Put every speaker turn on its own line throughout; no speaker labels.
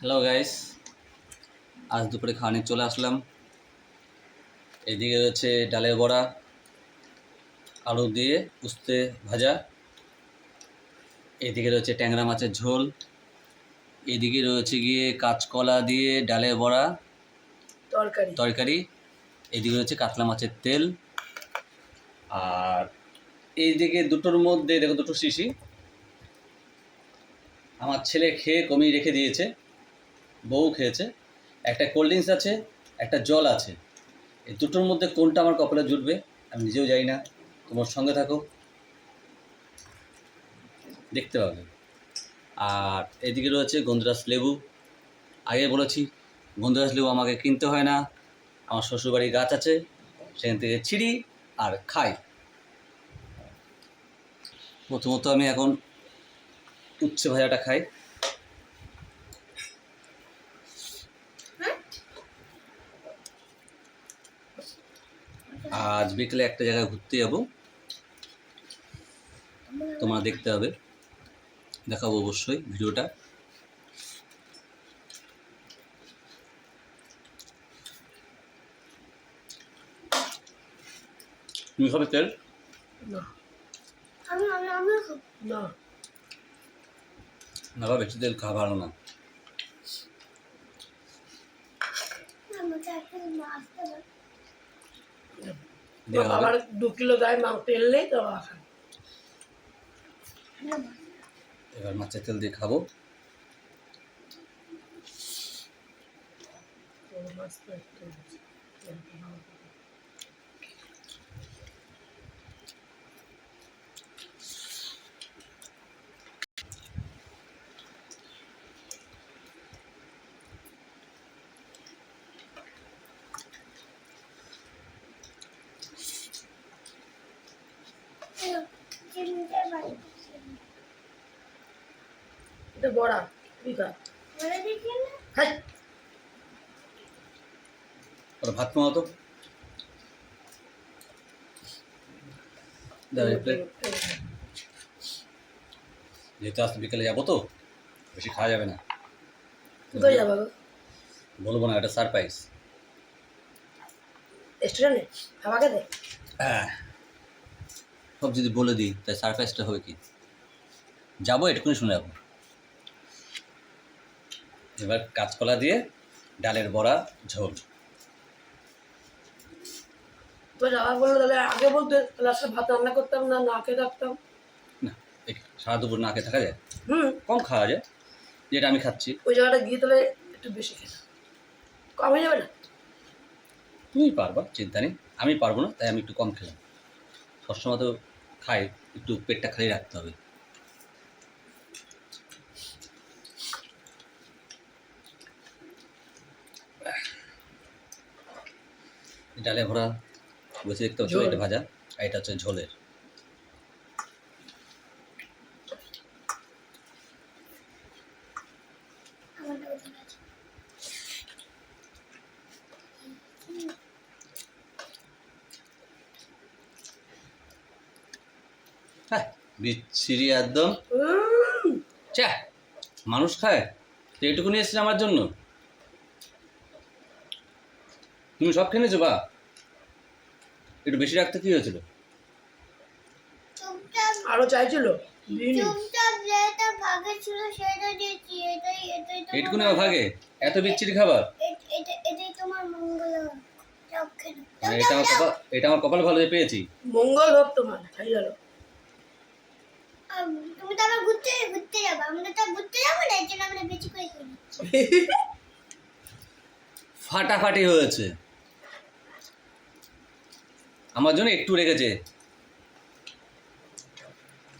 Hello guys আজ দুপুরে খাওয়ানি চলে আসলাম। এদিকে রয়েছে ডালের বড়া আলু দিয়ে উস্তে ভাজা। এদিকে রয়েছে ট্যাংরা মাছের ঝোল। এদিকে রয়েছে গিয়ে কাঁচকলা দিয়ে ডালের বড়া
তরকারি।
তরকারি। এদিকে রয়েছে কাতলা মাছের তেল। আর এইদিকে দুটোর মধ্যে দেখো দুটো শিশি। আমার ছেলে খেয়ে কমিয়ে রেখে দিয়েছে। বউ খেয়েছে, একটা কোল্ড ড্রিঙ্কস আছে, একটা জল আছে। এই দুটোর মধ্যে কোনটা আমার কপালে জুটবে, আমি নিজেও জানি না। তোমার সঙ্গে থাকো। দেখতে পাবে। আর এদিকে রয়েছে গন্ধরাস লেবু। আগে বলেছি গন্ধরাস লেবু আমাকে কিনতে হয় না। আমার শ্বশুরবাড়ির গাছ আছে, সেখান থেকে ছিঁড়ি আর খাই। প্রথমত আমি এখন উচ্ছে ভাজাটা খাই। আজ বিকেলে একটা জায়গায় ঘুরতে যাব। তোমরা দেখতে হবে। দেখাবো অবশ্যই ভিডিওটা। তুমি খাবে তেল?
না।
আমি আমি আমি খাব।
না।
না বা বেশি তেল খাওয়া ভালো না
আমাকে একটা মাছ দেবে।
দেওয়া
আবার দু কিলো গায়ে মাংস তেল নেই তো খান
এবার মাছের তেল দিয়ে খাব।
মাছ তো একটু আছে।
চিনতে পারি
এটা বড়া তুই খা খাই
ভাত খাওয়া তো? যেহেতু আজ বিকেলে যাব তো বেশি খাওয়া যাবে না।
কোথায় যাব?
বলব না এটা সারপ্রাইজ
রেস্টুরেন্টে খেতে
সব যদি বলে দিই তাই সারপ্রাইজটা হবে কি? যাব এটুকুনি শুনে যাব। এবার কাঁচকলা দিয়ে ডালের বড়া ঝোল।
তো যাওয়া বলল তাহলে আগে বলতে ভাত রান্না করতাম না না খেয়ে থাকতাম?
না সারা দুপুর না খেয়ে থাকা যায়?
হুম।
কম খাওয়া যায় যেটা আমি খাচ্ছি।
ওই জায়গাটা গিয়ে তাহলে একটু বেশি কম হয়ে যাবে না?
তুমি পারবা চিন্তা নেই। আমি পারব না তাই আমি একটু কম খেলাম। সবসময় তো খাই একটু পেটটা খালি রাখতে হবে। ডালে ভরা বসে দেখতে পাচ্ছ এটা ভাজা আর এটা হচ্ছে ঝোলের। হ্যাঁ বিচ্ছিরি একদম। চা মানুষ খায়? এটুকু নিয়ে এসেছে আমার জন্য। তুমি সব খেয়ে নিয়েছো বা? একটু বেশি রাখতে কি হয়েছিল?
আরও চাইছিল।
ভাগে
এত বিচ্ছিরি খাবার। মানে এটা আমার কপাল এটা আমার কপাল ভালো যে পেয়েছি।
মঙ্গল হোক তোমার খাই গেল
তুমি তো আবার ঘুরতে ঘুরতে যাবে আমরা তো ঘুরতে যাব না এর জন্য আমরা বেশি করে
ফাটাফাটি হয়েছে। আমার জন্য একটু রেখেছে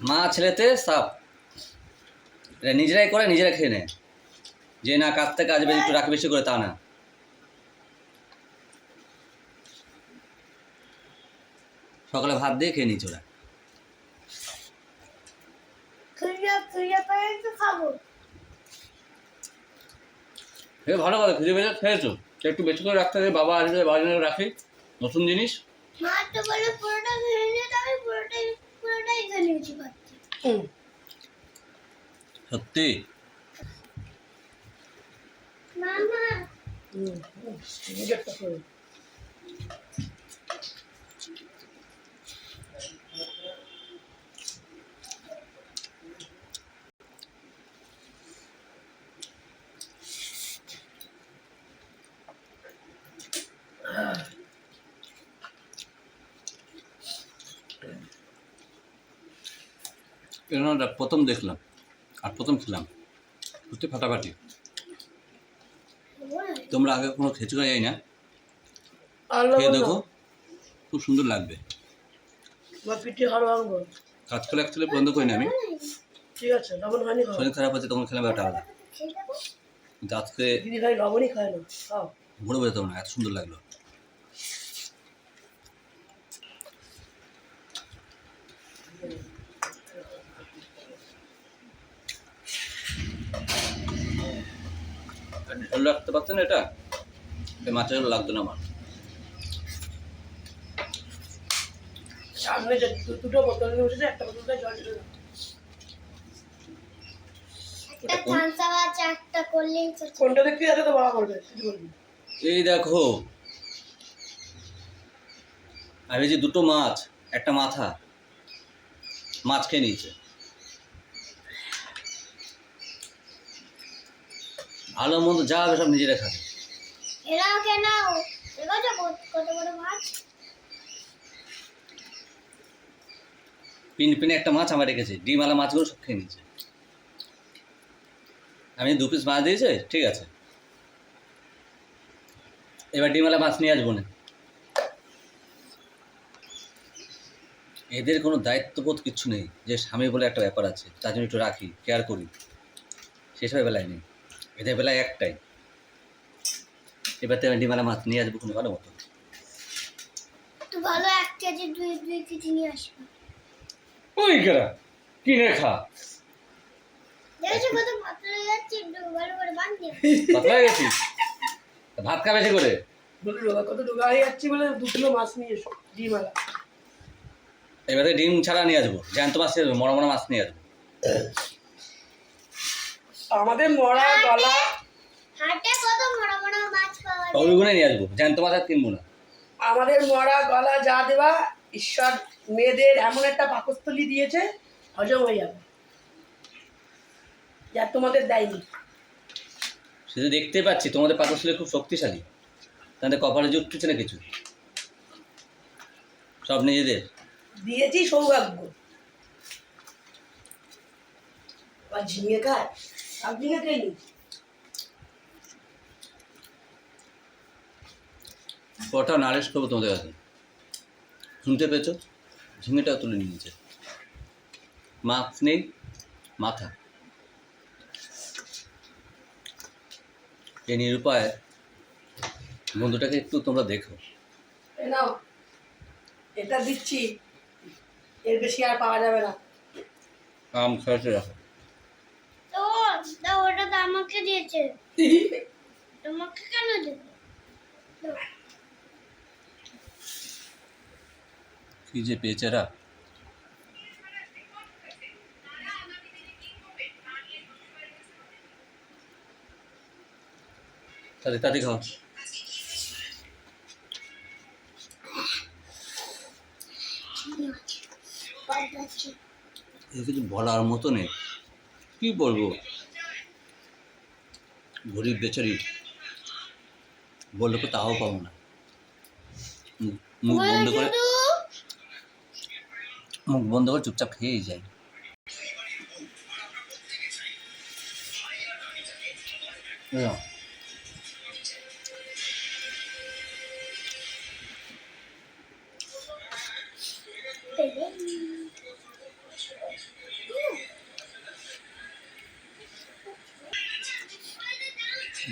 মা ছেলেতে সাপ। এটা নিজেরাই করে নিজেরা খেয়ে নেয়। যে না কাছ থেকে আসবে একটু রাখি বেশি করে তা না। সকালে ভাত দিয়ে খেয়ে নিয়েছে ওরা। ভালো কথা খুঁজে পেয়েছ খেয়েছো। একটু বেশি করে রাখতে বাবা আসবে বাবা রাখি। নতুন জিনিস।
মা তো বলে পুরোটা খেয়ে নিয়ে আমি পুরোটাই পুরোটাই খেয়ে নিয়েছি
সত্যি
মামা
হুম হুম, নিজেরটা করে
কেননা প্রথম দেখলাম আর প্রথম খেলাম। সত্যি ফাটাফাটি। তোমরা আগে কোনো খেচুড়া যাই না। খেয়ে দেখো খুব সুন্দর লাগবে। কাজ করে অ্যাকচুয়ালি বন্ধ করি না আমি।
ঠিক আছে
শরীর খারাপ হচ্ছে তখন খেলাম একটা আলাদা। আজকে
দিদি ভাই লবণই খায় না খাও।
ভরে বোঝাতে না এত সুন্দর লাগল। রাখতে পারতেন এটা? এই মাছের ঝোল লাগতো না আমার।
সামনে দুটো বোতল নিয়ে একটা বোতলটা জল
এই দেখো। আর এই যে দুটো মাছ একটা মাথা মাছ খেয়ে নিয়েছে। ভালো মন্দ যা হবে সব নিজেরা খাবে।
এরাও কেন? দেখো তো কত- কত বড় মাছ।
পিন পিনে একটা মাছ আমার রেখেছে। ডিমওয়ালা মাছগুলো সব খেয়ে নিয়েছে। আমি দু পিস মাছ দিয়েছে ঠিক আছে। এবার ডিমওয়ালা মাছ নিয়ে আসব না। এদের কোনো দায়িত্ববোধ কিচ্ছু নেই। যে স্বামী বলে একটা ব্যাপার আছে তার জন্য একটু রাখি কেয়ার করি। সেসব বেলায় নেই এদের বেলা একটাই। এবার তো আমি ডিমওয়ালা মাছ নিয়ে আসব কোনো ভালো মতো
তো ভালো এক কেজি দুই দুই কেজি নিয়ে আসবে।
ওই কেরা কিনে খা। ভাত খা বেশি করে?
কত ডোকা যাচ্ছি বলে দু কিলো মাছ নিয়ে এসো ডিমালা
এবারে ডিম ছাড়া নিয়ে আসব। জ্যান্ত মাছ নিয়ে আসব মরা মরা মাছ নিয়ে আসব।
আমাদের মরা গলা।
হাটে কত বড় বড় মাছ পাওয়া যায়?
ওইগুলো নিয়ে আসব। জ্যান্ত মাছ আর কিনবো না
আমাদের মরা গলা যা দেওয়া ঈশ্বর মেয়েদের এমন একটা পাকস্থলী দিয়েছে হজম হয়ে যাবে। যা তোমাদের দেয়নি।
শুধু দেখতে পাচ্ছি তোমাদের পাকস্থলী খুব শক্তিশালী। তাদের কপালে জুটছে না কিছু। সব নিজেদের।
দিয়েছি সৌভাগ্য। ঝিঙে খায়? সব খেয়ে নি
কটা নালিশ করব তোমাদের কাছে? শুনতে পেয়েছ? ঝিঙেটাও তুলে নিয়েছে। মাছ নেই মাথা। এই নিরুপায় বন্ধুটাকে একটু তোমরা দেখো।
নাও এটা দিচ্ছি। এর বেশি আর পাওয়া যাবে না।
আম খাওয়াতে রাখো
আমাকে দিয়েছে। তোমাকে কেন দেবে?
কি যে পেয়েছেরা তাদের তাদের খাও কিছু বলার মতো নেই। কি বলব? গরিব বেচারি বললে তাও পাবো না। মুখ- বন্ধ করে মুখ বন্ধ করে চুপচাপ খেয়েই যায়। এই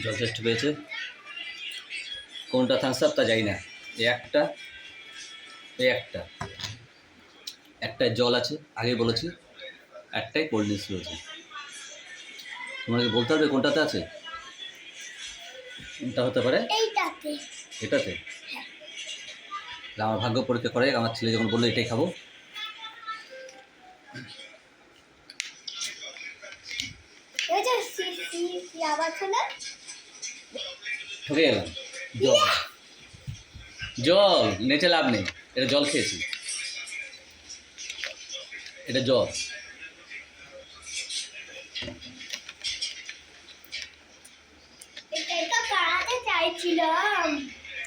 যথেষ্ট পেয়েছে। কোনটা থামস আপ তা যাই না। এই একটা এই একটা। একটাই জল আছে আগে বলেছি। একটাই কোল্ড ড্রিঙ্কস রয়েছে। তোমাকে বলতে হবে কোনটাতে আছে? কোনটা হতে পারে? এটাতে? আমার ভাগ্য পরীক্ষা করে আমার ছেলে যখন বলল এটাই খাব। ঠকে গেলাম। জল। জল। নেচে লাভ নেই। এটা জল খেয়েছি। এটা জল।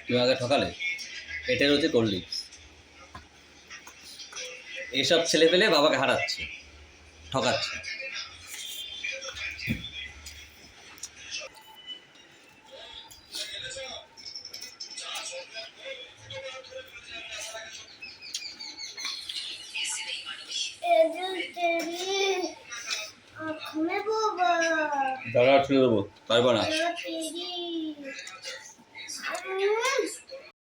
তুমি আগে ঠকালে? এটার হচ্ছে কোল্ড ড্রিঙ্কস এইসব ছেলে পেলে বাবাকে হারাচ্ছে। ঠকাচ্ছে।
বাবা
দেবো পারব না